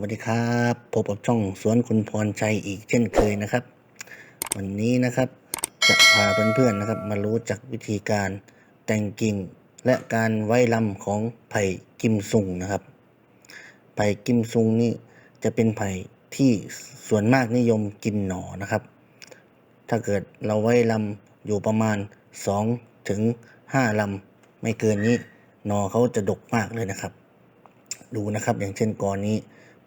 วัสดีครับพบกับช่องสวนคุณพรชัยอีกเช่นเคยนะครับ วันนี้นะครับจะพาเพื่อนๆนะครับ มารู้จักวิธีการแต่งกิ่งและการไว้ลำของไผ่กิมซุงนะครับไผ่กิมซุงนี่จะเป็นไผ่ที่ส่วนมากนิยมกินหนอนะครับ ถ้าเกิดเราไว้ลำอยู่ประมาณ2ถึง5ลำไม่เกินนี้หนอเขาจะดกมากเลยนะครับ ดูนะครับอย่างเช่นกอนี้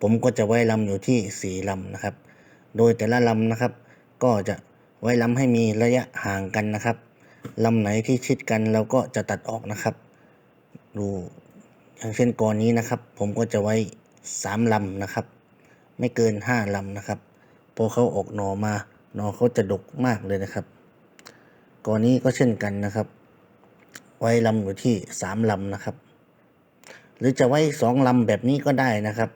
ผมก็จะไว้ลำอยู่ที่สี่ลำนะครับ โดยแต่ละลำนะครับ ก็จะไว้ลำให้มีระยะห่างกันนะครับลำไหนที่ชิดกันเราก็จะตัดออกนะครับ ดูอย่างเช่นกอนี้นะครับ ผมก็จะไว้สามลำนะครับ ไม่เกินห้าลำนะครับพอเขาออกหนอมาหนอเขาจะดกมากเลยนะครับกอนี้ก็เช่นกันนะครับ ไว้ลำอยู่ที่สามลำนะครับ หรือจะไว้สองลำแบบนี้ก็ได้นะครับ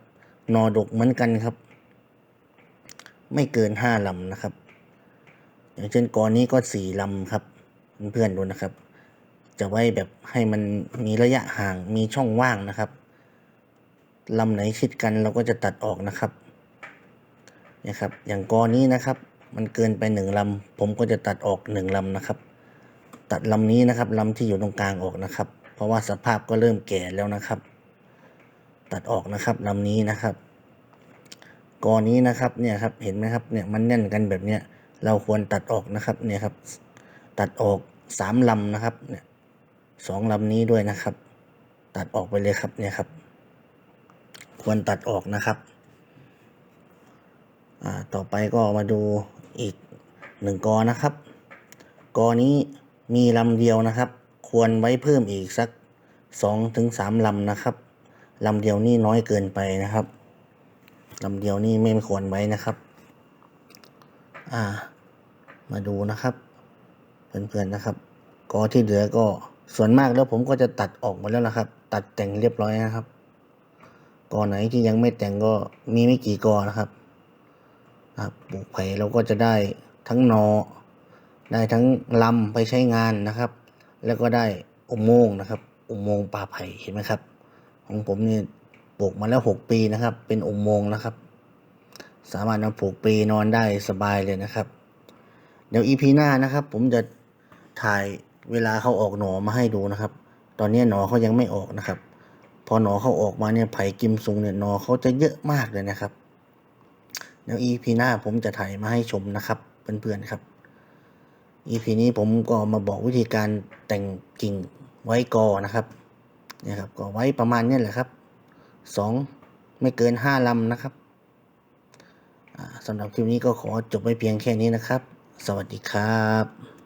นอดกเหมือนกันครับ ไม่เกินห้าลำนะครับ อย่างเช่นกอนี้ก็สี่ลำครับ เพื่อนๆดูนะครับ จะไว้แบบให้มันมีระยะห่างมีช่องว่างนะครับลำไหนชิดกันเราก็จะตัดออกนะครับนี่ยครับ อย่างกอนี้นะครับ มันเกินไปหนึ่งลำผมก็จะตัดออกหนึ่งลำนะครับ ตัดลำนี้นะครับลำที่อยู่ตรงกลางออกนะครับ เพราะว่าสภาพก็เริ่มแก่แล้วนะครับ ตัดออกนะครับลำนี้นะครับกอนี้นะครับเนี่ยครับเห็นไหมครับเนี่ยมันแน่นกันแบบเนี้ยเราควรตัดออกนะครับเนี่ยครับ ตัดออกสามลำนะครับเนี่ยสองลำนี้ด้วยนะครับ ตัดออกไปเลยครับเนี่ยครับ ควรตัดออกนะครับอ่าต่อไปก็มาดูอีกหนึ่งกอนะครับ กอนี้มีลำเดียวนะครับ ควรไว้เพิ่มอีกสักสองถึงสามลำนะครับ ลำเดียวนี่น้อยเกินไปนะครับลำเดียวนี่ไม่ควรไว้นะครับ อ่า มาดูนะครับ เพื่อนๆนะครับกอที่เหลือก็ส่วนมากแล้วผมก็จะตัดออกหมดแล้วนะครับ ตัดแต่งเรียบร้อยนะครับกอไหนที่ยังไม่แต่งก็มีไม่กี่กอนะครับครับปลูกไผ่เราก็จะได้ทั้งนอ ได้ทั้งลำไปใช้งานนะครับ แล้วก็ได้อุโมงค์นะครับ อุโมงค์ป่าไผ่เห็นไหมครับ ของผมนี่ปลูกมาแล้วหกปีนะครับ เป็นอุโมงค์นะครับ สามารถนำปลูกปีนอนได้สบายเลยนะครับ เดี๋ยวอีพีหน้านะครับ ผมจะถ่ายเวลาเขาออกหนอมาให้ดูนะครับ ตอนนี้หนอเขายังไม่ออกนะครับ พอหนอเขาออกมาเนี่ยไผ่กิมซุงเนี่ยหนอเขาจะเยอะมากเลยนะครับเดี๋ยวอีพีหน้าผมจะถ่ายมาให้ชมนะครับเพื่อนๆครับอีพีนี้ผมก็มาบอกวิธีการแต่งกิ่งไว้กอนะครับ นะครับก็ไว้ประมาณนี้แหละครับสองไม่เกินห้าลำนะครับสำหรับคลิปนี้ก็ขอจบไว้เพียงแค่นี้นะครับ สวัสดีครับ